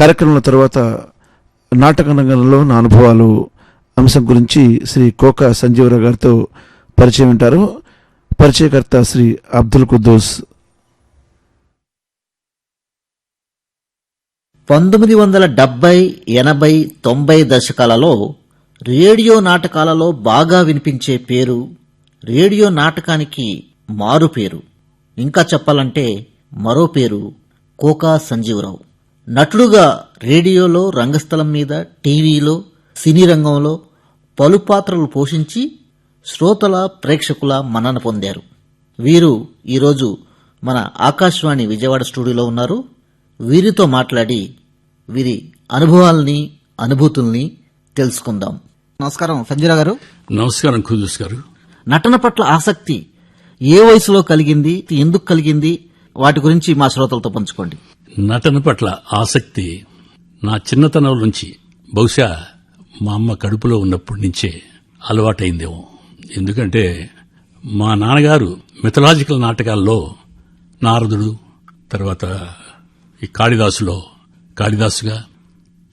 కార్యక్రమం తర్వాత నాటక రంగంలో నా అనుభవాలు అంశం గురించి శ్రీ కోక సంజీవరావు గారితో పరిచయం వింటారు. పరిచయకర్త శ్రీ అబ్దుల్ కుద్దోస్. పంతొమ్మిది వందల డెబ్బై ఎనభై తొంభై దశకాలలో రేడియో నాటకాలలో బాగా వినిపించే పేరు రేడియో నాటకానికి మారు పేరు. ఇంకా చెప్పాలంటే మరో పేరు కోకా సంజీవరావు. నటుడుగా రేడియోలో రంగస్థలం మీద టీవీలో సినీ రంగంలో పలు పాత్రలు పోషించి శ్రోతల ప్రేక్షకుల మన్నన పొందారు. వీరు ఈరోజు మన ఆకాశవాణి విజయవాడ స్టూడియోలో ఉన్నారు. వీరితో మాట్లాడి వీరి అనుభవాల్ని అనుభూతుల్ని తెలుసుకుందాం. నమస్కారం సంజయ్ గారు. నమస్కారం కుదూస్ గారు. నటన పట్ల ఆసక్తి ఏ వయసులో కలిగింది ఎందుకు కలిగింది వాటి గురించి మా శ్రోతలతో పంచుకోండి. నటన పట్ల ఆసక్తి నా చిన్నతనం నుంచి బహుశా మా అమ్మ కడుపులో ఉన్నప్పటి నుంచే అలవాటైందేమో. ఎందుకంటే మా నాన్నగారు మిథలాజికల్ నాటకాల్లో నారదుడు తర్వాత ఈ కాళిదాసులో కాళిదాసుగా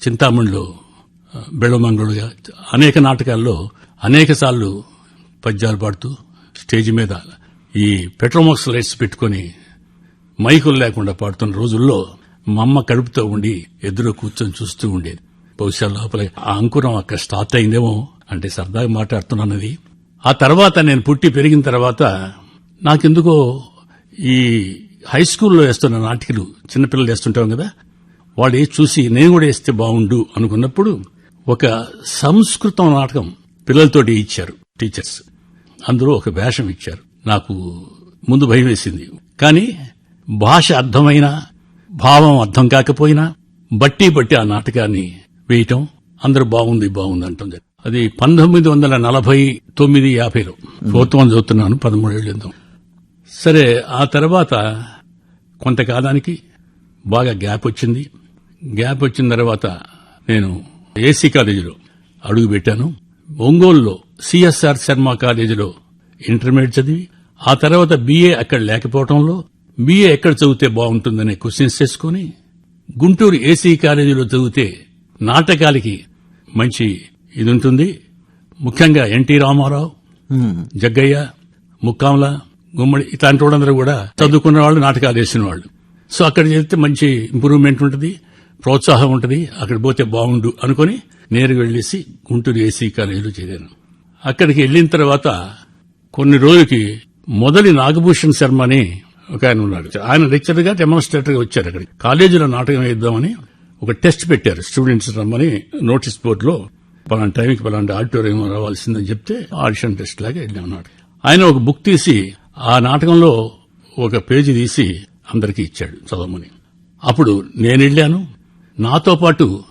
చింతామణిలో బెళ్ళమంగళుడుగా అనేక నాటకాల్లో అనేక సార్లు పద్యాలు పాడుతూ స్టేజ్ మీద ఈ పెట్రోమాక్స్ లైట్స్ పెట్టుకొని మైకులు లేకుండా పాడుతున్న రోజుల్లో మా అమ్మ కడుపుతో ఉండి ఎదురు కూర్చొని చూస్తూ ఉండేది. బహుశా లోపల ఆ అంకురం అక్కడ స్టార్ట్ అయిందేమో అంటే సరదాగా మాట్లాడుతున్నానది. ఆ తర్వాత నేను పుట్టి పెరిగిన తర్వాత నాకెందుకో ఈ హై స్కూల్లో వేస్తున్న నాటికలు చిన్నపిల్లలు వేస్తుంటాం కదా వాళ్ళు వేసి చూసి నేను కూడా వేస్తే బాగుండు అనుకున్నప్పుడు ఒక సంస్కృతం నాటకం పిల్లలతోటి ఇచ్చారు టీచర్స్. అందులో ఒక వేషం ఇచ్చారు. నాకు ముందు భయం వేసింది. కానీ భాష అర్థమైనా భావం అర్థం కాకపోయినా బట్టి బట్టి ఆ నాటకాన్ని వేయటం అందరూ బాగుంది బాగుంది అంటుంది అది పంతొమ్మిది వందల నలభై తొమ్మిది యాభైలో. ఫోర్త్ వన్ చదువుతున్నాను పదమూడేళ్ళు ఎంతో సరే ఆ తర్వాత కొంతకాలానికి బాగా గ్యాప్ వచ్చింది. గ్యాప్ వచ్చిన తర్వాత నేను ఏసీ కాలేజీలో అడుగు పెట్టాను. ఒంగోలులో సిఎస్ఆర్ శర్మ కాలేజీలో ఇంటర్మీడియట్ చదివి ఆ తర్వాత బీఏ అక్కడ లేకపోవడంలో బీఏ ఎక్కడ చదివితే బాగుంటుందనే క్వశ్చన్స్ చేసుకుని గుంటూరు ఏసీ కాలేజీలో చదివితే నాటకాలకి మంచి ఇది ఉంటుంది ముఖ్యంగా ఎన్టీ రామారావు జగ్గయ్య ముక్కాంల గుమ్మడి ఇట్లాంటి వాళ్ళందరూ కూడా చదువుకున్న వాళ్ళు నాటకాలు వేసిన వాళ్ళు. సో అక్కడ చేస్తే మంచి ఇంప్రూవ్మెంట్ ఉంటుంది ప్రోత్సాహం ఉంటుంది అక్కడ పోతే బాగుండు అనుకుని నేరుగా వెళ్ళేసి గుంటూరు ఏసీ కాలేజీలో చేరాను. అక్కడికి వెళ్ళిన తర్వాత కొన్ని రోజులకి మొదటి నాగభూషణ్ శర్మ అని ఒక ఆయన ఉన్నాడు ఆయన లెక్చర్గా డెమాన్స్ట్రేటర్గా వచ్చారు అక్కడికి. కాలేజీలో నాటకం వేద్దామని ఒక టెస్ట్ పెట్టారు. స్టూడెంట్స్ రమ్మని నోటీస్ బోర్డులో పలానా టైంకి పలాంటి ఆడిటోరియం రావాల్సిందని చెప్తే ఆడిషన్ టెస్ట్ లాగా వెళ్ళామన్నాడు ఆయన ఒక బుక్ తీసి ఆ నాటకంలో ఒక పేజీ తీసి అందరికీ ఇచ్చాడు చదవమని. అప్పుడు నేను వెళ్ళాను. నాతో పాటు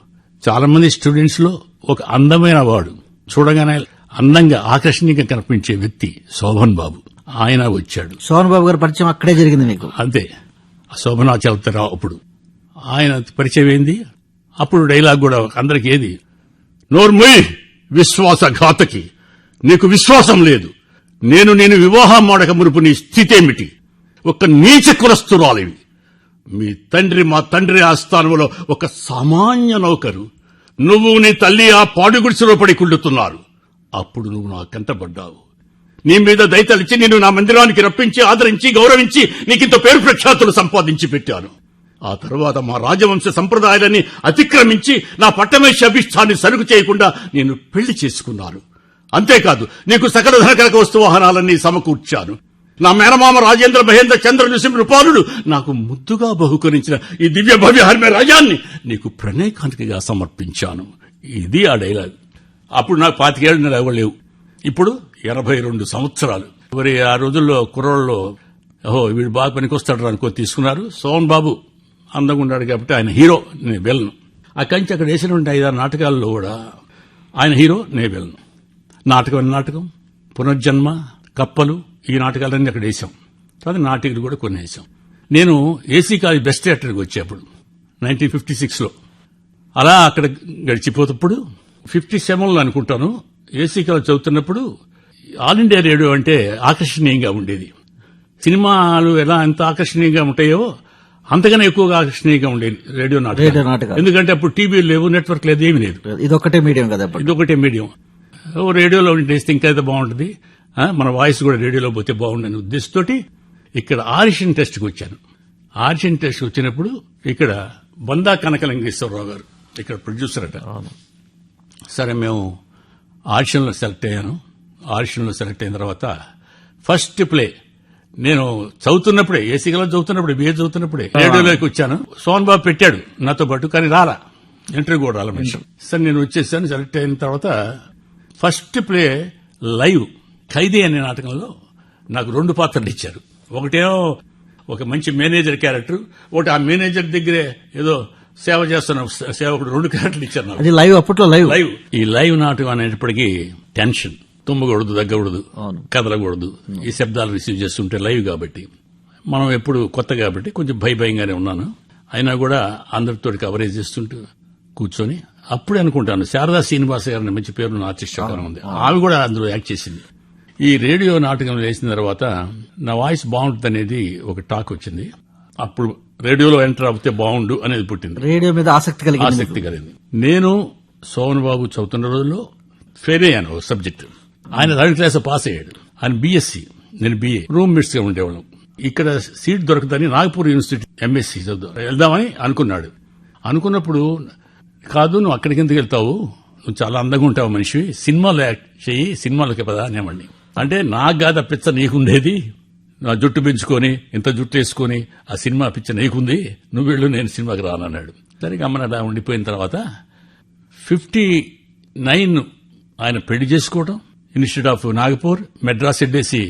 చాలా మంది స్టూడెంట్స్లో ఒక అందమైన వాడు. చూడగానే అందంగా ఆకర్షణీయంగా కనిపించే వ్యక్తి శోభన్ బాబు. ఆయన వచ్చాడు. సోహన్ బాబు గారి పరిచయం అక్కడే జరిగింది మీకు? అంతే. శోభనాచలతరావు అప్పుడు. ఆయన పరిచయం ఏంది? అప్పుడు డైలాగ్ కూడా అందరికి ఏది? నోర్మొయ్ విశ్వాసఘాతకి. నీకు విశ్వాసం లేదు. నేను నేను వివాహం మాడక మునుపు నీ స్థితేమిటి? ఒక నీచ కులస్తురాలివి. మీ తండ్రి మా తండ్రి ఆస్థానంలో ఒక సామాన్య నౌకరు. నువ్వు నీ తల్లి ఆ పాడుగుడిసెలో పడి కుళ్ళుతున్నారు అప్పుడు నువ్వు నా కంటపడ్డావు నీ మీద దయతలిచి నేను నా మందిరానికి రప్పించి ఆదరించి గౌరవించి నీకింత పేరు ప్రఖ్యాతులు సంపాదించి పెట్టాను. ఆ తరువాత మా రాజవంశ సంప్రదాయాలని అతిక్రమించి నా పట్టమేష అభిష్టాన్ని సరుకు చేయకుండా నేను పెళ్ళి చేసుకున్నాను. అంతేకాదు నీకు సకల ధనకరక వస్తు వాహనాలన్నీ సమకూర్చాను. నా మేనమామ రాజేంద్ర మహేంద్ర చంద్ర నృసింహ నాకు ముద్దుగా బహుకరించిన ఈ దివ్య భవ్య హర్మ్య రాజాన్ని నీకు ప్రణయకాంతిగా సమర్పించాను. ఇది ఆ డైలాగ్. అప్పుడు నాకు పాతికేళ్ళు నెలవలేవు ఇప్పుడు ఎనభై రెండు సంవత్సరాలు. మరి ఆ రోజుల్లో కుర్రోళ్ళు ఓహో వీడు బాగా పనికొస్తాడు అనుకో తీసుకున్నారు. సోమన్ బాబు అందంగా ఉన్నాడు కాబట్టి ఆయన హీరో నేను వెళ్ళను అక్కడి నుంచి అక్కడ వేసినటువంటి ఐదారు నాటకాల్లో కూడా ఆయన హీరో నేను వెళ్ళను నాటకం నాటకం? పునర్జన్మ కప్పలు ఈ నాటకాలన్నీ అక్కడ వేసాం తర్వాత నాటికలు కూడా కొన్ని వేసాం నేను ఏసీ కాలేజ్ బెస్ట్ థియేటర్కి వచ్చేప్పుడు నైన్టీన్ ఫిఫ్టీ సిక్స్లో. అలా అక్కడ గడిచిపోతప్పుడు ఫిఫ్టీ సెవెన్లో అనుకుంటాను ఏసీ కాలేజ్ చదువుతున్నప్పుడు ఆల్ ఇండియా రేడియో అంటే ఆకర్షణీయంగా ఉండేది. సినిమాలు ఎలా ఎంత ఆకర్షణీయంగా ఉంటాయో అంతకన్నా ఎక్కువగా ఆకర్షణీయంగా ఉండేది రేడియో రేడియో నాటకం నాటకాలు. ఎందుకంటే అప్పుడు టీవీ లేవు నెట్వర్క్ లేదు ఏమీ లేదు. ఇదొక్కటే మీడియం కదా అప్పుడు ఇది ఒకటే మీడియం. ఓ రేడియోలో చేస్తే ఇంకా అయితే బాగుంటుంది. ఆ, మన వాయిస్ కూడా రేడియోలో పోతే బాగుండని ఉద్దేశంతో ఇక్కడ ఆడిషన్ టెస్ట్కి వచ్చాను. ఆడిషన్ టెస్ట్ వచ్చినప్పుడు ఇక్కడ బందా కనకలింగేశ్వరరావు గారు ఇక్కడ ప్రొడ్యూసర్ అట సరే మేము ఆడిషన్లో సెలెక్ట్ అయ్యాను. ఆడిషన్లో సెలెక్ట్ అయిన తర్వాత ఫస్ట్ ప్లే. నేను చదువుతున్నప్పుడే ఏసీ గల చదువుతున్నప్పుడే బిఏ చదువుతున్నప్పుడే రేడియోలోకి వచ్చాను. సోన్ బాబు పెట్టాడు నాతో పాటు కానీ రాలా. ఇంటర్వ్యూ కూడా రాల మనిషి. సరే నేను వచ్చేసాను సెలెక్ట్ అయిన తర్వాత ఫస్ట్ ప్లే లైవ్ ఖైదీ అనే నాటకంలో నాకు రెండు పాత్రలు ఇచ్చారు. ఒకటేమో ఒక మంచి మేనేజర్ క్యారెక్టర్ ఒకటి ఆ మేనేజర్ దగ్గరే ఏదో సేవ చేస్తున్న సేవకుడు రెండు క్యారెక్టర్లు ఇచ్చారు అది లైవ్ అప్పట్లో లైవ్. లైవ్. ఈ లైవ్ నాటకం అనేటప్పటికీ టెన్షన్. తుమ్మకూడదు దగ్గకూడదు అవును. కదలకూడదు. ఈ శబ్దాలు రిసీవ్ చేస్తుంటే లైవ్ కాబట్టి. మనం ఎప్పుడు కొత్త కాబట్టి కొంచెం భయ భయంగానే ఉన్నాను. అయినా కూడా అందరితో కవరేజ్ చేస్తుంటూ కూర్చొని అప్పుడే అనుకుంటాను శారదా శ్రీనివాస గారిని మంచి పేరు ఆర్టిస్ట్ ఉంది. ఆమె కూడా అందులో యాక్ట్ చేసింది. ఈ రేడియో నాటకం వేసిన తర్వాత నా వాయిస్ బాగుంటుంది అనేది ఒక టాక్ వచ్చింది. అప్పుడు రేడియోలో ఎంటర్ అవుతే బాగుండు అనేది పుట్టింది. రేడియో మీద ఆసక్తి కలిగింది. మీకు. ఆసక్తి కలిగింది. నేను సోమన్ బాబు చదువుతున్న రోజుల్లో ఫెయిల్ అయ్యాను సబ్జెక్ట్ ఆయన థర్డ్ క్లాస్ పాస్ అయ్యాడు. ఆయన బీఎస్సీ నేను బిఏ రూమ్మేట్స్గా ఉండేవాళ్ళం. ఇక్కడ సీట్ దొరకదని నాగపూర్ యూనివర్సిటీ ఎంఎస్సీ వెళ్దామని అనుకున్నాడు. అనుకున్నప్పుడు కాదు నువ్వు అక్కడికి ఎందుకు వెళ్తావు? నువ్వు చాలా అందంగా ఉంటావు మనిషి. సినిమాలు యాక్ట్ చెయ్యి సినిమాలకి పదా అనేవాడిని అంటే నాకు కాదు ఆ పిచ్చ నీకుండేది. నా జుట్టు పెంచుకొని ఇంత జుట్టు వేసుకొని ఆ సినిమా పిచ్చ నీకుంది. నువ్వు వెళ్ళు నేను సినిమాకి రానన్నాడు. సరే అమ్మ అలా ఉండిపోయిన తర్వాత ఫిఫ్టీ నైన్ ఆయన పెళ్ళి చేసుకోవడం ఇన్స్టిట్యూట్ ఆఫ్ నాగపూర్ మెడ్రాస్ ఎడ్డేసి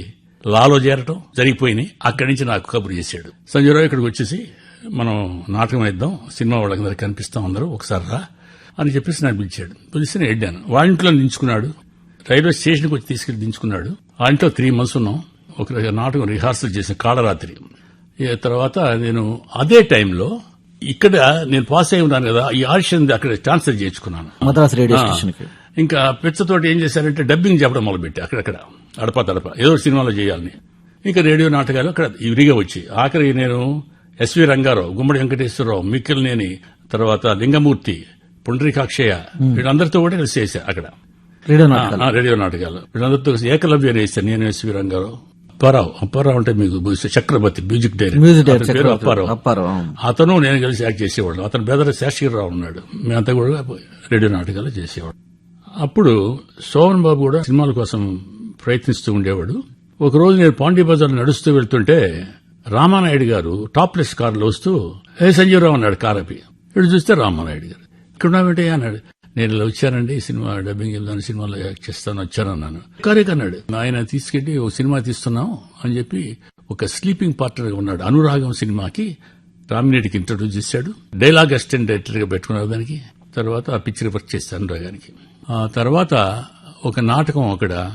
లాలో చేరటం జరిగిపోయినాయి అక్కడి నుంచి నాకు కబురు చేశాడు. సంజయరావు ఇక్కడికి వచ్చేసి మనం నాటకం వేద్దాం సినిమా వాళ్ళందరూ కనిపిస్తాం అందరూ ఒకసారి రా అని చెప్పేసి నన్ను పిలిచాడు. పిలిచి నేను వెళ్ళాను. వాళ్ళ ఇంట్లో దించుకున్నాడు. రైల్వే స్టేషన్కి వచ్చి తీసుకెళ్ళి దించుకున్నాడు. ఆ ఇంట్లో త్రీ మంత్స్ ఉన్నాం. ఒక నాటకం రిహార్సల్ చేసిన కాళరాత్రి. తర్వాత నేను అదే టైంలో ఇక్కడ నేను పాస్ అయి ఉన్నాను కదా ఈ ఆడిషన్ అక్కడ ట్రాన్స్ఫర్ చేయించుకున్నాను. మద్రాస్ రేడియో ఆ, స్టేషన్కి ఇంకా పెచ్చతోటి ఏం చేశారంటే డబ్బింగ్ చెప్పడం మొదలుపెట్టి అక్కడక్కడ అడప తడప ఏదో సినిమాలో చేయాలని. ఇంకా రేడియో నాటకాలు అక్కడ ఇవిరిగా వచ్చి ఆఖరి నేను ఎస్వి రంగారావు గుమ్మడి వెంకటేశ్వరరావు మిక్కిలినేని తర్వాత లింగమూర్తి పుండరీకాక్షయ్య వీళ్ళందరితో కూడా కలిసి చేశా అక్కడ. రేడియో నాటకాలు. ఆ, రేడియో నాటకాలు. వీళ్ళందరితో కలిసి ఏకలవ్య వేశాను నేను ఎస్వి రంగారావు. అప్పారావు. అప్పారావు అంటే మీకు చక్రవర్తి మ్యూజిక్ డైరెక్టర్. పేరు అప్పారావు. అతను నేను కలిసి యాక్ట్ చేసేవాళ్ళం. అతను బెదర శాస్త్రీరావు ఉన్నాడు. మేమంతా కూడా రేడియో నాటకాలు చేసేవాడు అప్పుడు శోభన్ బాబు కూడా సినిమాల కోసం ప్రయత్నిస్తూ ఉండేవాడు. ఒక రోజు నేను పాండీ బజార్ నడుస్తూ వెళ్తుంటే రామానాయుడు గారు టాప్లెస్ కారులో వస్తూ ఏ సంజీవరావు అన్నాడు కారపి ఇటు చూస్తే రామానాయుడు గారు. ఇక్కడ ఉన్నావేంటి అన్నాడు. నేను ఇలా వచ్చానండి ఈ సినిమా డబ్బింగ్ వెళ్దాను సినిమాలో యాక్ట్ చేస్తాను వచ్చానన్నాను. కారేక్ అన్నాడు. ఆయన తీసుకెళ్ళి ఒక సినిమా తీస్తున్నాం అని చెప్పి ఒక స్లీపింగ్ పార్ట్నర్ ఉన్నాడు అనురాగం సినిమాకి. రామినేటికి ఇంట్రడ్యూస్ చేశాడు. డైలాగ్ అసిస్టెంట్ డైరెక్టర్గా పెట్టుకున్నారు దానికి. తర్వాత ఆ పిక్చర్ వర్క్ చేస్తాను అనురాగానికి ఆ తర్వాత ఒక నాటకం అక్కడ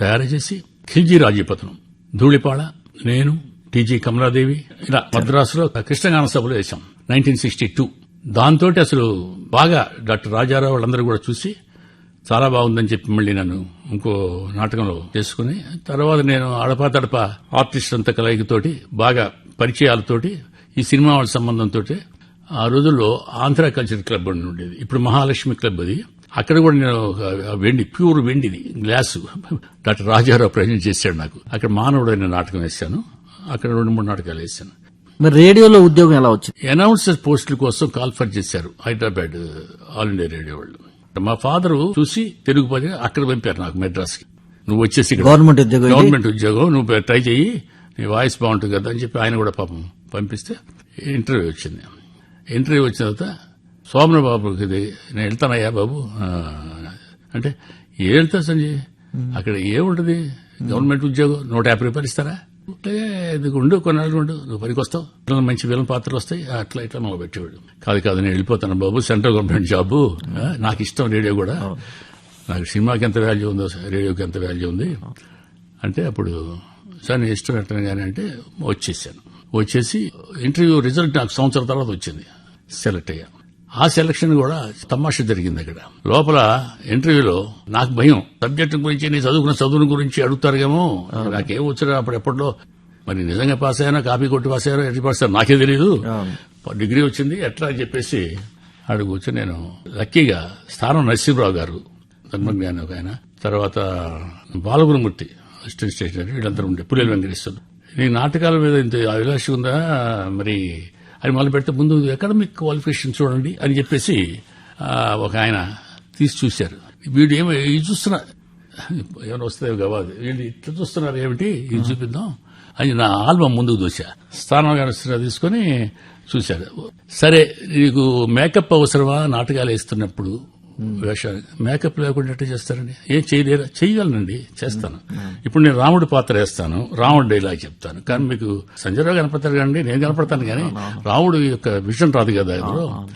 తయారు చేసి ఖిల్జీ రాజీపతనం ధూళిపాడ నేను టీజీ కమలాదేవి ఇలా మద్రాసులో కృష్ణగాన సభలో వేశాం నైన్టీన్ సిక్స్టీ టూ. దాంతో అసలు బాగా డాక్టర్ రాజారావు వాళ్ళందరూ కూడా చూసి చాలా బాగుందని చెప్పి మళ్ళీ నన్ను ఇంకో నాటకంలో చేసుకుని తర్వాత నేను అడపా తడప ఆర్టిస్ట్ అంత కలయికతోటి బాగా పరిచయాలతోటి ఈ సినిమా వాళ్ళ సంబంధంతో ఆ రోజుల్లో ఆంధ్ర కల్చర్ క్లబ్ అని ఉండేది. ఇప్పుడు మహాలక్ష్మి క్లబ్ అది. అక్కడ కూడా నేను వెండి ప్యూర్ వెండిది గ్లాసు. డాక్టర్ రాజారావు ప్రజెంట్ చేశాడు నాకు. అక్కడ మానవుడు అనే నాటకం వేశాను. అక్కడ రెండు మూడు నాటకాలు వేశాను. మరి రేడియోలో ఉద్యోగం ఎలా వచ్చింది? అనౌన్సర్ పోస్టుల కోసం కాల్ఫర్ చేశారు హైదరాబాద్ ఆల్ ఇండియా రేడియో వాళ్ళు. మా ఫాదర్ చూసి తెలుగు పది అక్కడ పంపారు నాకు మెడ్రాస్కి నువ్వు వచ్చేసి గవర్నమెంట్ ఉద్యోగం? గవర్నమెంట్ ఉద్యోగం నువ్వు ట్రై చెయ్యి. నీ వాయిస్ బాగుంటుంది కదా అని చెప్పి ఆయన కూడా పాపం పంపిస్తే ఇంటర్వ్యూ వచ్చింది. ఇంటర్వ్యూ వచ్చిన తర్వాత సోమన బాబుకి ఇది నేను వెళ్తానయ్యా బాబు. అంటే ఏ వెళ్తా సంజయ్? అక్కడ ఏముంటది గవర్నమెంట్ ఉద్యోగం నూట యాభై రూపాయలు ఇస్తారా? ఇది ఉండు కొన్నాళ్ళు ఉండు నువ్వు పనికి వస్తావు మంచి విలన్ పాత్రలు వస్తాయి అట్లా ఇట్లా మొదలు పెట్టేవాడు. కాదు కాదు నేను వెళ్ళిపోతాను బాబు సెంట్రల్ గవర్నమెంట్ జాబు. నాకు ఇష్టం రేడియో కూడా. నాకు సినిమాకి ఎంత వాల్యూ ఉందో రేడియోకి ఎంత వాల్యూ ఉంది. అంటే అప్పుడు సార్ నేను ఇష్టం పెట్టను కానీ అంటే వచ్చేసాను. వచ్చేసి ఇంటర్వ్యూ రిజల్ట్ నాకు సంవత్సరం తర్వాత వచ్చింది సెలెక్ట్ అయ్యా ఆ సెలక్షన్ కూడా తమాషా జరిగింది అక్కడ. లోపల ఇంటర్వ్యూలో నాకు భయం. సబ్జెక్ట్ గురించి నీ చదువుకున్న చదువుల గురించి అడుగుతారేమో నాకేం వచ్చినా అప్పుడు ఎప్పట్లో? మరి నిజంగా పాస్ అయ్యానో? కాపీ కొట్టి పాస్ అయ్యారో ఎట్టి పాస్ నాకే తెలియదు. డిగ్రీ వచ్చింది ఎట్లా అని చెప్పేసి ఆడు కూర్చొని నేను లక్కీగా స్థానం నరసింహరావు గారు ధర్మజ్ఞాని ఒక ఆయన. తర్వాత బాలగురుమూర్తి అసిస్టెంట్ స్టేషనరీ వీళ్ళందరూ ఉండే పుల్లెల వెంకటేశ్వరులు నీ నాటకాల మీద ఇంత అభిలాష ఉందా? మరి అది మొదలు పెడితే ముందు అకాడమిక్ క్వాలిఫికేషన్ చూడండి అని చెప్పేసి ఒక ఆయన తీసి చూశారు. వీడు ఏమో ఇది చూస్తున్నా. ఏమైనా వస్తాయో కావాలి వీళ్ళు ఇట్లా చూస్తున్నారు ఏమిటి? ఇది చూపిద్దాం. అని నా ఆల్బమ్ ముందుకు దూసా స్థానం గారు తీసుకొని చూశారు. సరే నీకు మేకప్ అవసరమా? నాటకాలు వేస్తున్నప్పుడు వేషాలు మేకప్ లేకుండా ఎట్లా చేస్తారండి ఏం చేయలేరా చేయగలనండి చేస్తాను. ఇప్పుడు నేను రాముడి పాత్ర వేస్తాను. రాముడు డైలాగ్ చెప్తాను. కానీ మీకు సంజయరావు కనపడతారు కానీ నేను కనపడతాను కానీ రాముడు యొక్క విజన్ రాదు కదా ఇందులో.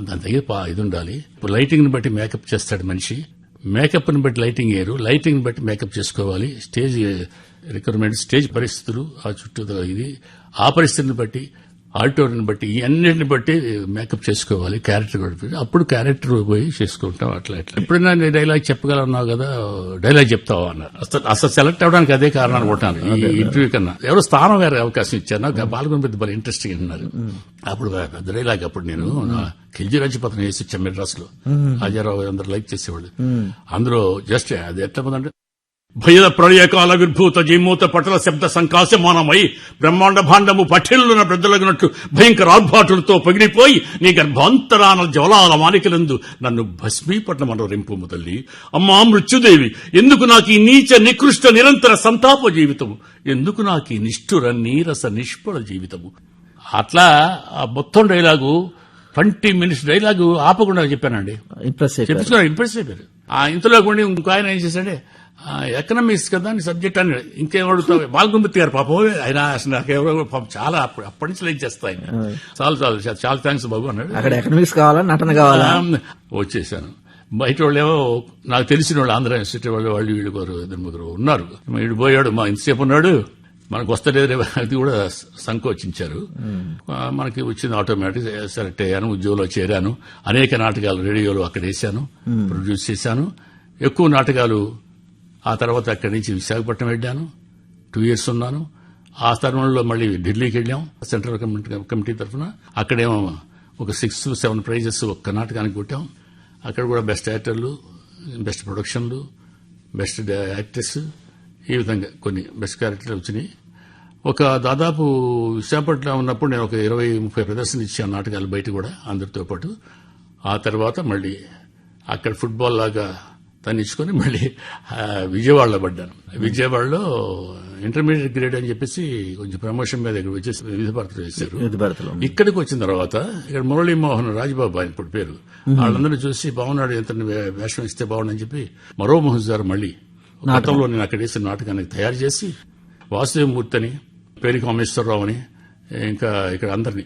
దాని దగ్గర ఇది ఉండాలి. ఇప్పుడు లైటింగ్ని బట్టి మేకప్ చేస్తాడు మనిషి. మేకప్ని బట్టి లైటింగ్ వేయరు. లైటింగ్ని బట్టి మేకప్ చేసుకోవాలి. స్టేజ్ రిక్వైర్మెంట్ స్టేజ్ పరిస్థితులు ఆ చుట్టూ ఇది. ఆ పరిస్థితిని బట్టి ఆడిటోరియం బట్టి అన్నిటిని బట్టి మేకప్ చేసుకోవాలి క్యారెక్టర్ బట్టి అప్పుడు క్యారెక్టర్ పోయి చేసుకుంటాం అట్లా ఇట్లా. ఎప్పుడైనా నేను డైలాగ్ చెప్పగలన్నావు కదా డైలాగ్ చెప్తావా అన్నారు. అసలు అసలు సెలెక్ట్ అవడానికి అదే కారణం అనుకుంటాను ఈ ఇంటర్వ్యూ కన్నా. ఎవరో స్థానం వేరే అవకాశం ఇచ్చారు. నాకు పాల్గొని పెద్ద బాగా ఇంట్రెస్టింగ్ ఉన్నారు. అప్పుడు పెద్ద డైలాగ్ అప్పుడు నేను ఖిల్జీ రాజ్యపత్రం వేసి ఇచ్చాను మెడ్రాస్లో హాజారావు అందరు లైక్ చేసేవాళ్ళు. అందులో జస్ట్ అది ఎట్లా ఉందంటే భయద ప్రళయకాల విర్భూత జీమూత పటల శబ్ద సంకాశమానమై బ్రహ్మాండ భాండము పఠిల్లున బ్రద్దలగినట్లు భయంకర ఆర్భాటులతో పగిలిపోయి నీ గర్భాంతరాన జ్వలాల మాలికలందు నన్ను భస్మీపట్ల రింపు తల్లి అమ్మా మృత్యుదేవి ఎందుకు నాకు ఈ నీచ నికృష్ట నిరంతర సంతాప జీవితము? ఎందుకు నాకు ఈ నిష్ఠుర నీరస నిష్ఫల జీవితము? అట్లా ఆ మొత్తం డైలాగు ట్వంటీ మినిట్స్ డైలాగు ఆపకుండా చెప్పానండి. ఇంప్రెస్ ఇంప్రెస్ అయిపోయారు ఆ ఇంతలో ఉండి ఇంకో ఆయన ఏం చేశాడే ఎకనామిక్స్ కదా నీ సబ్జెక్ట్ అని. ఇంకేం అడుగుతావు? బాలగుంబతి గారు పాపం ఆయన పాపం చాలా అప్పటి అప్పటి నుంచి లైక్ చేస్తాయి చాలు చాలు చా- చాలా థ్యాంక్స్ బాబు అన్నాడు. అక్కడ ఎకనామిక్స్ కావాలా నటన కావాలా? వచ్చేసాను. బయట వాళ్ళు ఏమో నాకు తెలిసిన వాళ్ళు ఆంధ్ర యూనివర్సిటీ వాళ్ళు వాళ్ళు వీళ్ళు కోరు ఇద్దరు ముగ్గురు ఉన్నారు. వీడు పోయాడు మా ఇంతసేపు ఉన్నాడు. మనకు వస్తలేదు అది కూడా సంకోచించారు. మనకి వచ్చింది ఆటోమేటిక్ సెలెక్ట్ అయ్యాను ఉద్యోగంలో చేరాను. అనేక నాటకాలు రేడియోలో అక్కడ వేశాను ప్రొడ్యూస్ చేశాను. ఎక్కువ నాటకాలు ఆ తర్వాత అక్కడి నుంచి విశాఖపట్నం వెళ్ళాను. టూ ఇయర్స్ ఉన్నాను. ఆ తరుణంలో మళ్ళీ ఢిల్లీకి వెళ్ళాం. సెంట్రల్ కమిటీ కమిటీ తరఫున. అక్కడేమో ఒక సిక్స్ సెవెన్ ప్రైజెస్ ఒక్క నాటకానికి కొట్టాం. అక్కడ కూడా బెస్ట్ యాక్టర్లు బెస్ట్ ప్రొడక్షన్లు బెస్ట్ యాక్ట్రెస్ ఈ విధంగా కొన్ని బెస్ట్ క్యారెక్టర్లు వచ్చినాయి. ఒక దాదాపు విశాఖపట్నం ఉన్నప్పుడు నేను ఒక ఇరవై ముప్పై ప్రదర్శన ఇచ్చాను నాటకాలు బయట కూడా అందరితో పాటు. ఆ తర్వాత మళ్ళీ అక్కడ ఫుట్బాల్ లాగా తన్నించుకొని మళ్ళీ ఆ, విజయవాడలో పడ్డాను. విజయవాడలో ఇంటర్మీడియట్ గ్రేడ్ అని చెప్పేసి కొంచెం ప్రమోషన్ మీద ఇక్కడ వచ్చేసి వివిధ భారతలు భారతిలో ఇక్కడికి వచ్చిన తర్వాత ఇక్కడ మురళీమోహన్ రాజబాబు ఆయన ఇప్పుడు పేరు. వాళ్ళందరూ చూసి బాగున్నాడు ఎంత వేషం ఇస్తే బాగుండని చెప్పి మరో మోహన్ గారు మళ్ళీ గతంలో నేను అక్కడ వేసిన నాటకానికి తయారు చేసి వాసుదేవమూర్తి అని పేరు కామేశ్వరరావు అని ఇంకా ఇక్కడ అందరినీ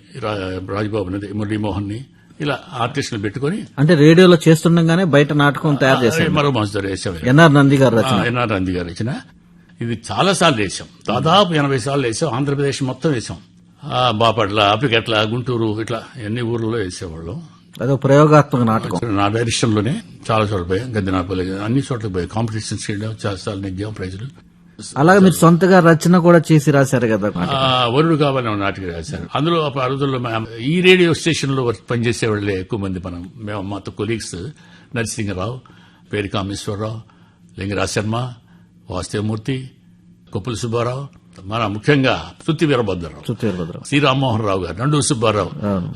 రాజబాబుని మురళీమోహన్ని ఇలా ఆర్టిస్టులు పెట్టుకొని అంటే రేడియోలో చేస్తుండగానే బయట నాటకం తయారు చేశారు మరో మాస్టర్ వేసాం ఎన్ఆర్ నంది గారు రచన. ఎన్ఆర్ రంది గారు ఇచ్చిన ఇది చాలా సార్లు వేసాం. దాదాపు ఎనభై సార్లు వేసాం. ఆంధ్రప్రదేశ్ మొత్తం వేసాం. బాపట్ల అప్పికట్ల గుంటూరు ఇట్లా ఎన్ని ఊర్లలో వేసేవాళ్ళం. అదొక ప్రయోగాత్మక నాటకం. నా డైరెక్షన్లోనే చాలా చోట్ల పోయాం. గద్దెనాపల్లి అన్ని చోట్ల పోయాం. కాంపిటీషన్స్ చాలా సార్లు నెగ్గాం. ప్రైజులు. అలాగే మీరు సొంతగా రచన కూడా చేసి రాశారు కదా వరుడు కావాలని ఒక రాశారు. అందులో అప్పుడు ఆ రోజుల్లో ఈ రేడియో స్టేషన్లో పనిచేసే వాళ్ళే ఎక్కువ మంది మనం. మేము మాతో కొలీగ్స్ నరసింహరావు పేరు కామేశ్వరరావు లింగరాజ్ శర్మ వాస్తవమూర్తి కొప్పుల సుబ్బారావు మన ముఖ్యంగా తుత్తి వీరభద్రరావు. చుత్తూరుభద్రం సి రామ్మోహన్ రావు గారు నండు సుబ్బారావు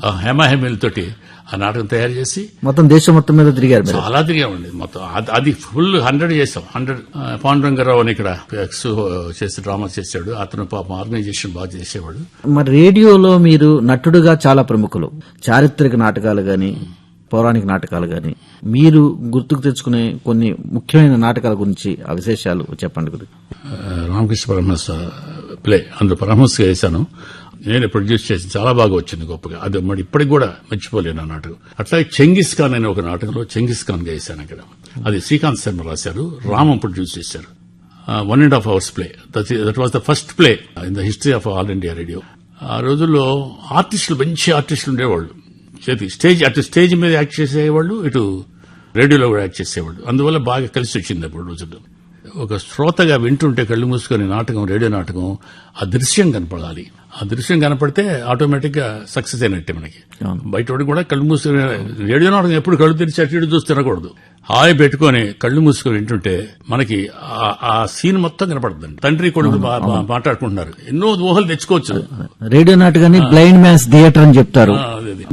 ఆ హేమాహేమిల్ తోటి ఆ నాటకం తయారు చేసి మొత్తం దేశం మొత్తం మీద తిరిగారు చాలా తిరిగామండి. మొత్తం అది- ఫుల్ హండ్రెడ్ చేసాం. హండ్రెడ్ పాండురంగారావు అని ఇక్కడ చేసి డ్రామా చేశాడు అతను పాపం ఆర్గనైజేషన్ బాగా చేసేవాడు. మరి రేడియోలో మీరు నటుడుగా చాలా ప్రముఖులు. చారిత్రక నాటకాలు గాని పౌరాణిక నాటకాలు గాని మీరు గుర్తుకు తెచ్చుకునే కొన్ని ముఖ్యమైన నాటకాల గురించి ఆ విశేషాలు చెప్పండి గురు. రామకృష్ణ పరమహంస ప్లే అందులో పరమహంస వేశాను. నేను ప్రొడ్యూస్ చేసి చాలా బాగా వచ్చింది గొప్పగా. అది మరి ఇప్పటికి కూడా మర్చిపోలేను ఆ నాటకం. అట్లాగే చెంగిస్ ఖాన్ అనే ఒక నాటకంలో చెంగిస్ ఖాన్ వేశాను అక్కడ అది శ్రీకాంత్ శర్మ రాశారు రామం ప్రొడ్యూస్ చేశారు. One and half hours play that was the first play in the history of All India Radio ఆ రోజుల్లో ఆర్టిస్టులు మంచి ఆర్టిస్టులు ఉండేవాళ్ళు. చేతి స్టేజ్ అటు స్టేజ్ మీద యాక్ట్ చేసేవాళ్ళు ఇటు రేడియోలో కూడా యాక్ట్ చేసేవాళ్ళు. అందువల్ల బాగా కలిసి వచ్చింది అప్పుడు రోజుల్లో. ఒక శ్రోతగా వింటుంటే కళ్ళు మూసుకొని నాటకం రేడియో నాటకం ఆ దృశ్యం కనపడాలి. ఆ దృశ్యం కనపడితే ఆటోమేటిక్గా సక్సెస్ అయినట్టే మనకి. బయట కూడా కళ్ళు మూసుకొని రేడియో నాటకం ఎప్పుడు కళ్ళు తెరిచి అటు ఇటు చూసి తినకూడదు. హాయి పెట్టుకొని కళ్ళు మూసుకొని వింటుంటే మనకి ఆ- సీన్ మొత్తం కనపడుతుంది తండ్రి కొడుకు మాట్లాడుకుంటున్నారు. ఎన్నో ఊహలు తెచ్చుకోవచ్చు. రేడియో నాటకాన్ని బ్లైండ్ మ్యాన్స్ థియేటర్ అని చెప్తారు.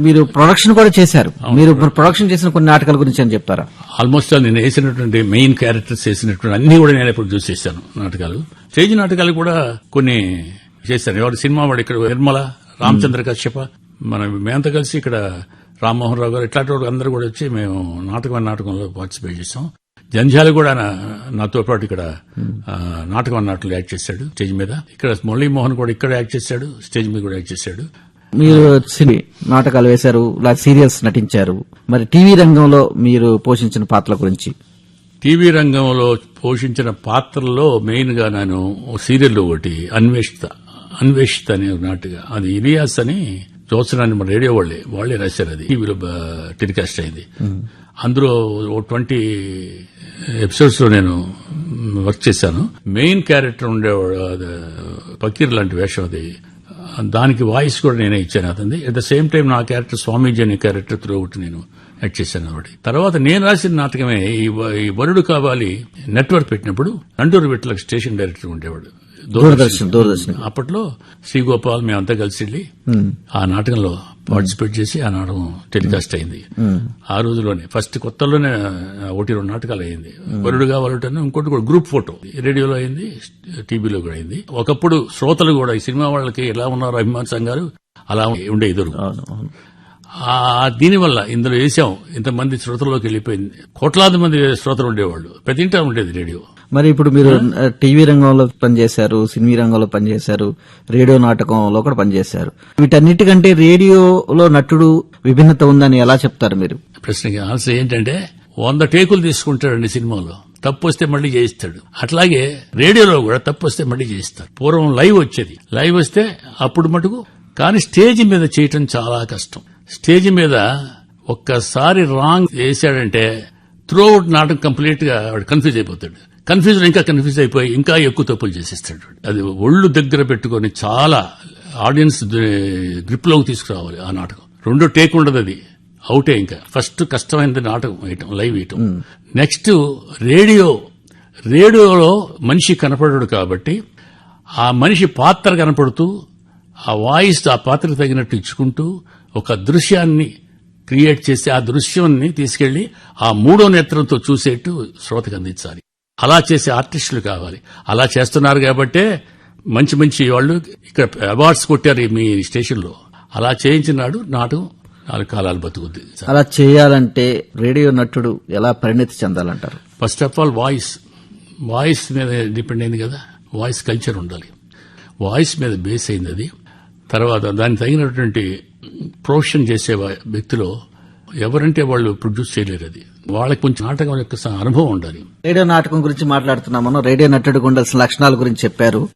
మీరు ప్రొడక్షన్ కూడా చేశారు. మీరు ప్రొడక్షన్ చేసిన కొన్ని నాటకాల గురించి అని చెప్తారా? ఆల్మోస్ట్ ఆల్ నేను వేసినటువంటి మెయిన్ క్యారెక్టర్స్ వేసినటువంటి అన్ని కూడా నేను ఇప్పుడు చూసేసాను నాటకాలు. స్టేజ్ నాటకాలు కూడా కొన్ని చేశాను ఎవరు సినిమా వాడు ఇక్కడ నిర్మల రామచంద్ర కశ్యప. మన మేమంతా కలిసి ఇక్కడ రామ్మోహన్ రావు గారు ఇట్లాంటి వాళ్ళు అందరూ కూడా వచ్చి మేము నాటకం నాటకంలో పార్టిసిపేట్ చేసాం జంజాలు కూడా నా- నాతో పాటు ఇక్కడ నాటకం అన్నట్లు యాక్ట్ చేశాడు స్టేజ్ మీద. ఇక్కడ మురళీమోహన్ కూడా ఇక్కడ యాక్ట్ చేశాడు స్టేజ్ మీద కూడా యాక్ట్ చేశాడు. మీరు సినీ నాటకాలు వేశారు సీరియల్స్ నటించారు. మరి టీవీ రంగంలో మీరు పోషించిన పాత్రల గురించి? టీవీ రంగంలో పోషించిన పాత్రల్లో మెయిన్గా నేను సీరియల్ ఒకటి అన్వేషిత అన్వేషిత అనే నాటుగా. అది ఇలియాస్ అని చూస్తున్నాను మన రేడియో వాళ్ళే వాళ్ళే రాశారు అది. టీవీలో టెలికాస్ట్ అయింది. అందులో ఓ ట్వంటీ ఎపిసోడ్స్లో నేను వర్క్ చేశాను. మెయిన్ క్యారెక్టర్ ఉండేవాడు అది పకీర్ లాంటి వేషం అది. దానికి వాయిస్ కూడా నేనే ఇచ్చాను అతని అట్ ద సేమ్ టైం నా క్యారెక్టర్ స్వామీజీ అనే క్యారెక్టర్ త్రూ ఒకటి నేను యాడ్ చేశాను ఒకటి తర్వాత నేను రాసిన నాటకమే ఈ వరుడు కావాలి నెట్వర్క్ పెట్టినప్పుడు నండూరు విట్లకు స్టేషన్ డైరెక్టర్ ఉండేవాడు. దూరదర్శన్ దూరదర్శన్. అప్పట్లో శ్రీగోపాల్ మేమంతా కలిసి వెళ్ళి ఆ నాటకంలో పార్టిసిపేట్ చేసి ఆ నాటకం టెలికాస్ట్ అయింది. ఆ రోజులోనే ఫస్ట్ కొత్తలోనే ఒకటి రెండు నాటకాలు అయింది వరుడుగా వరుటను ఇంకోటి కూడా గ్రూప్ ఫోటో. రేడియోలో అయింది టీవీలో కూడా అయింది. ఒకప్పుడు శ్రోతలు కూడా ఈ సినిమా వాళ్ళకి ఎలా ఉన్నారు అభిమాన సంఘాలు అలా ఉండే ఎదురు దీనివల్ల ఇందులో వేసాం ఇంతమంది శ్రోతల్లోకి వెళ్ళిపోయింది. కోట్లాది మంది శ్రోతలు ఉండేవాళ్ళు. ప్రతి ఇంటా ఉండేది రేడియో. మరి ఇప్పుడు మీరు టీవీ రంగంలో పనిచేశారు సినీ రంగంలో పనిచేశారు రేడియో నాటకంలో కూడా పనిచేశారు. వీటన్నిటికంటే రేడియోలో నటుడు విభిన్నత ఉందని ఎలా చెప్తారు మీరు? ప్రశ్నకి ఆన్సర్ ఏంటంటే వంద టేకులు తీసుకుంటాడండి సినిమాలో. తప్పు వస్తే మళ్ళీ చేయిస్తాడు అట్లాగే రేడియోలో కూడా తప్పు వస్తే మళ్ళీ చేయిస్తాడు పూర్వం లైవ్ వచ్చేది. లైవ్ వస్తే అప్పుడు మటుకు కానీ స్టేజ్ మీద చేయటం చాలా కష్టం. స్టేజ్ మీద ఒక్కసారి రాంగ్ వేసాడంటే త్రూ అవుట్ నాటకం కంప్లీట్గా వాడు కన్ఫ్యూజ్ అయిపోతాడు. కన్ఫ్యూజ్ ఇంకా కన్ఫ్యూజ్ అయిపోయి ఇంకా ఎక్కువ తప్పులు చేసేస్తాడు అది ఒళ్ళు దగ్గర పెట్టుకొని చాలా ఆడియన్స్ గ్రిప్లోకి తీసుకురావాలి ఆ నాటకం. రెండో టేక్ ఉండదు అది. అవుటే ఇంకా. ఫస్ట్ కష్టమైనది నాటకం వేయటం లైవ్ వేయటం. Next radio. రేడియోలో మనిషి కనపడడు కాబట్టి ఆ మనిషి పాత్ర కనపడుతూ ఆ వాయిస్ ఆ పాత్రకు తగినట్టు ఇచ్చుకుంటూ ఒక దృశ్యాన్ని క్రియేట్ చేసి ఆ దృశ్యాన్ని తీసుకెళ్ళి ఆ మూడో నేత్రంతో చూసేట్టు శ్రోతకు అందించాలి. అలా చేసే ఆర్టిస్టులు కావాలి. అలా చేస్తున్నారు కాబట్టే మంచి మంచి వాళ్ళు ఇక్కడ అవార్డ్స్ కొట్టారు మీ స్టేషన్లో. అలా చేయించినాడు నాటకం నాలుగు కాలాలు బతుకుద్ది అలా చేయాలంటే రేడియో నటుడు ఎలా పరిణతి చెందాలంటారు? First of all voice. Voice మీద డిపెండ్ అయింది కదా. వాయిస్ కల్చర్ ఉండాలి. వాయిస్ మీద బేస్ అయింది అది. తర్వాత దానికి తగినటువంటి ప్రొఫెషన్ చేసే వ్యక్తిలో ఎవరంటే వాళ్ళు ప్రొడ్యూస్ చేయలేరు అది. వాళ్ళకి కొంచెం నాటకం యొక్క అనుభవం ఉండాలి. రేడియో నాటకం గురించి మాట్లాడుతున్నాం మనం రేడియో నటుడికి ఉండాల్సిన లక్షణాల గురించి చెప్పారు.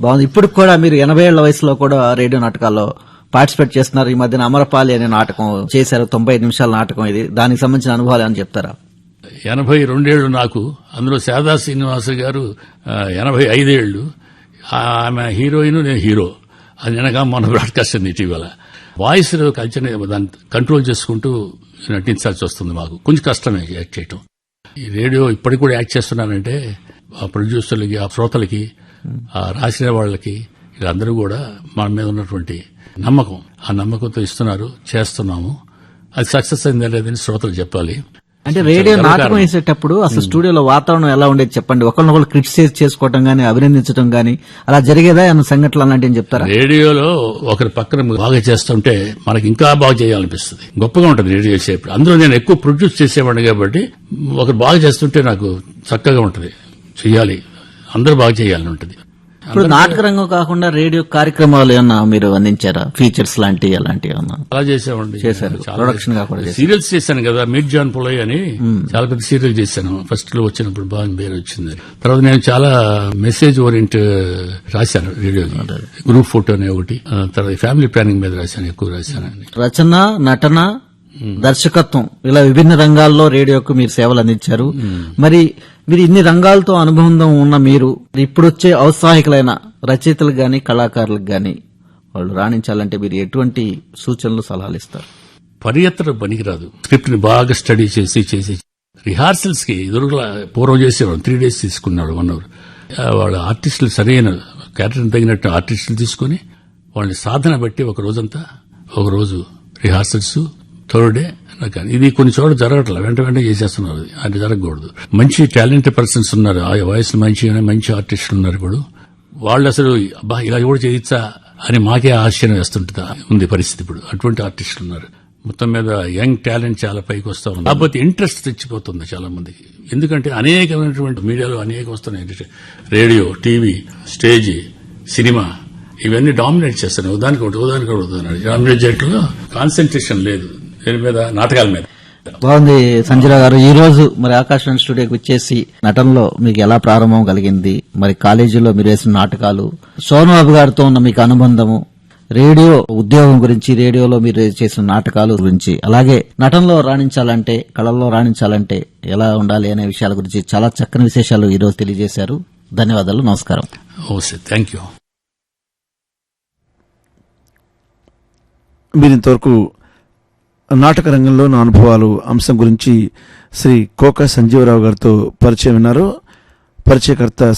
బాగుంది. ఇప్పుడు కూడా మీరు ఎనభై ఏళ్ళ వయసులో కూడా రేడియో నాటకాల్లో పార్టిసిపేట్ చేస్తున్నారు. ఈ మధ్యన అమరపాలి అనే నాటకం చేశారు. తొంభై నిమిషాల నాటకం ఇది. దానికి సంబంధించిన అనుభవాలు అని చెప్తారా? ఎనభై రెండేళ్ళు నాకు. అందులో శారదా శ్రీనివాస గారు ఎనభై ఐదేళ్ళు. ఆమె హీరోయిన్ నేను హీరో. అది అనగా మన బ్రాడ్కాస్ట్ అయింది ఇటీవల వాయిస్ కల్చర్ దాన్ని కంట్రోల్ చేసుకుంటూ నటించాల్సి వస్తుంది మాకు. కొంచెం కష్టమే యాక్ట్ చేయటం. ఈ రేడియో ఇప్పటికి కూడా యాక్ట్ చేస్తున్నానంటే ఆ ప్రొడ్యూసర్లకి ఆ శ్రోతలకి ఆ రాసిన వాళ్ళకి వీళ్ళందరూ కూడా మన మీద ఉన్నటువంటి నమ్మకం. ఆ నమ్మకంతో ఇస్తున్నారు చేస్తున్నాము. అది సక్సెస్ అయిందా లేదని శ్రోతలు చెప్పాలి. అంటే రేడియో నాటకం. వేసేటప్పుడు అసలు స్టూడియోలో వాతావరణం ఎలా ఉండేది చెప్పండి. ఒకరినొకరు క్రిటిసైజ్ చేసుకోవటం గానీ అభినందించడం గానీ అలా జరిగేదా? ఏమన్నా సంఘటనలు అలాంటివి చెప్తారా? రేడియోలో ఒకరి పక్కన బాగా చేస్తుంటే మనకి ఇంకా బాగా చేయాలనిపిస్తుంది. గొప్పగా ఉంటుంది రేడియో చేసేప్పుడు. అందులో నేను ఎక్కువ ప్రొడ్యూస్ చేసేవాడిని కాబట్టి ఒకరు బాగా చేస్తుంటే నాకు చక్కగా ఉంటుంది. చెయ్యాలి. అందరూ బాగా చేయాలని ఉంటుంది. ఇప్పుడు నాటక రంగం కాకుండా రేడియో కార్యక్రమాలు ఏమన్నా మీరు అందించారా? ఫీచర్స్ లాంటివి అలాంటివి ఏమన్నా? అలా చేసేవాడిని. చేశారు. ప్రొడక్షన్గా కూడా చేశారు. సీరియల్స్ చేశాను కదా మీర్ జాన్ పొలయ్ అని. చాలా పెద్ద సీరియల్ చేశాను. ఫస్ట్లో వచ్చినప్పుడు బాగా పేరు వచ్చింది. తర్వాత నేను చాలా మెసేజ్ ఓరియంట్ రాశాను రేడియో గ్రూప్ ఫోటో అనే ఒకటి. తర్వాత ఫ్యామిలీ ప్లానింగ్ మీద రాశాను ఎక్కువ రాశాను. రచన నటన దర్శకత్వం. ఇలా విభిన్న రంగాల్లో రేడియోకు మీరు సేవలు అందించారు. మరి మీరు ఇన్ని రంగాలతో అనుబంధం ఉన్న మీరు ఇప్పుడొచ్చే ఔత్సాహికులైన రచయితలకు గాని కళాకారులకు గాని వాళ్ళు రాణించాలంటే మీరు ఎటువంటి సూచనలు సలహాలు ఇస్తారు? పరిగెత్తడం పనికిరాదు. స్క్రిప్ట్ని బాగా స్టడీ చేసి చేసి రిహార్సల్స్కి ఎదురుగా పూర్వం చేసేవాడు త్రీ డేస్ తీసుకున్నాడు వన్ అవర్. వాళ్ళ ఆర్టిస్టులు సరైన క్యారెక్టర్ తగినట్టు ఆర్టిస్టులు తీసుకుని వాళ్ళని సాధన బట్టి ఒక రోజంతా ఒక రోజు రిహార్సల్స్ థర్డ్ డే కానీ ఇది కొన్ని చోట్ల జరగట్లేదు వెంట వెంట చేసేస్తున్నారు. అది జరగకూడదు. మంచి టాలెంటెడ్ పర్సన్స్ ఉన్నారు. ఆ వయసు మంచి మంచి ఆర్టిస్టులు ఉన్నారు ఇప్పుడు వాళ్ళు అసలు అబ్బా ఇలా కూడా చేయొచ్చా? అని మాకే ఆశ్చర్యం వేస్తుంటుందా? ఉంది పరిస్థితి ఇప్పుడు. అటువంటి ఆర్టిస్టులు ఉన్నారు. మొత్తం మీద యంగ్ టాలెంట్ చాలా పైకి వస్తూ ఉంది. కాకపోతే ఇంట్రెస్ట్ తెచ్చిపోతుంది చాలా మందికి. ఎందుకంటే అనేకమైనటువంటి మీడియాలో అనేక వస్తున్నాయి. రేడియో టీవీ స్టేజ్ సినిమా ఇవన్నీ డామినేట్ చేస్తున్నాయి. ఉదానికి ఒకటి ఉదానికి ఒకటి ఉదాహరణ. డామినేట్ చేయట్లో కాన్సన్ట్రేషన్ లేదు. దీని మీద నాటకాల మీద. బాగుంది సంజయరావు గారు. ఈ రోజు మరి ఆకాశవాణి స్టూడియోకి వచ్చేసి నటనలో మీకు ఎలా ప్రారంభం కలిగింది? మరి కాలేజీలో మీరు వేసిన నాటకాలు సోనబాబు గారితో ఉన్న మీకు అనుబంధము రేడియో ఉద్యోగం గురించి రేడియోలో మీరు చేసిన నాటకాలు గురించి అలాగే నటనలో రాణించాలంటే కళల్లో రాణించాలంటే ఎలా ఉండాలి అనే విషయాల గురించి చాలా చక్కని విశేషాలు ఈ రోజు తెలియజేశారు. ధన్యవాదాలు నమస్కారం. ఓకే థ్యాంక్ యూ మీరు ఇంతవరకు నాటక రంగంలో నా అనుభవాలు అంశం గురించి శ్రీ కోక సంజీవరావు గారితో పరిచయం విన్నారు. పరిచయకర్త